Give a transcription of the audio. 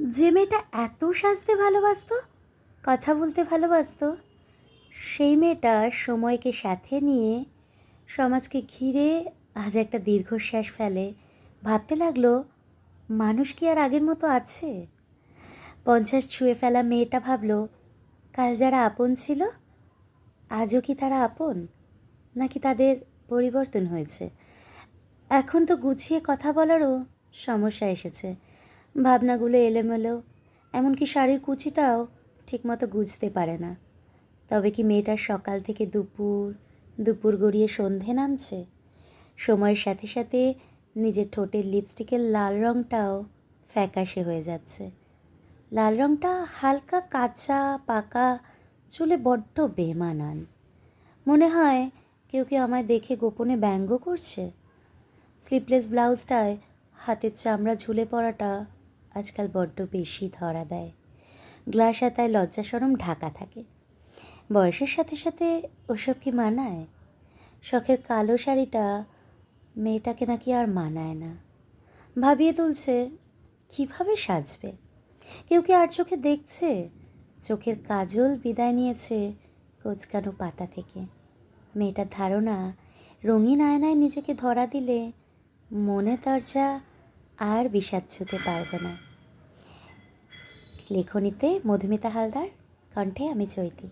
যে মেয়েটা এত সাজতে ভালোবাসতো, কথা বলতে ভালোবাসতো, সেই মেয়েটা সময়কে সাথে নিয়ে সমাজকে ঘিরে আজ একটা দীর্ঘশ্বাস ফেলে। ভাবতে লাগল, মানুষ কি আর আগের মতো আছে? পঞ্চাশ ছুঁয়ে ফেলা মেয়েটা ভাবলো, কাল যারা আপন ছিল, আজও কি তারা আপন? নাকি তাদের পরিবর্তন হয়েছে? এখন তো গুছিয়ে কথা বলারও সমস্যা এসেছে। ভাবনাগুলো এলোমেলো, এমনকি শাড়ির কুচিটাও ঠিকমতো গুছতে পারে না। তবে কি মেয়েটার সকাল থেকে দুপুর দুপুর গড়িয়ে সন্ধে নামছে? সময়ের সাথে সাথে নিজের ঠোঁটের লিপস্টিকের লাল রঙটাও ফ্যাকাশে হয়ে যাচ্ছে। লাল রঙটা হালকা, কাঁচা, পাকা, চুলে বড্ড বেমানান। মনে হয় কেউ কেউ আমায় দেখে গোপনে ব্যঙ্গ করছে। স্লিপলেস ব্লাউজটায় হাতের চামড়া ঝুলে পড়াটা আজকাল বড্ড বেশি ধরা দেয়। গ্লাস হাতায় লজ্জা সরম ঢাকা থাকে। বয়সের সাথে সাথে ওসব কি মানায়? শখের কালো শাড়িটা মেয়েটাকে নাকি আর মানায় না। ভাবিয়ে তুলছে, কীভাবে সাজবে? কেউ কি আর চোখে দেখছে? চোখের কাজল বিদায় নিয়েছে কোচকানো পাতা থেকে। মেয়েটার ধারণা, রঙিন আয়নায় নিজেকে ধরা দিলে মনে দরজা আর বিষাদ ছুতে পারবে না। লেখনীতে মধুমিতা হালদার কণ্ঠে আমি চৈতি।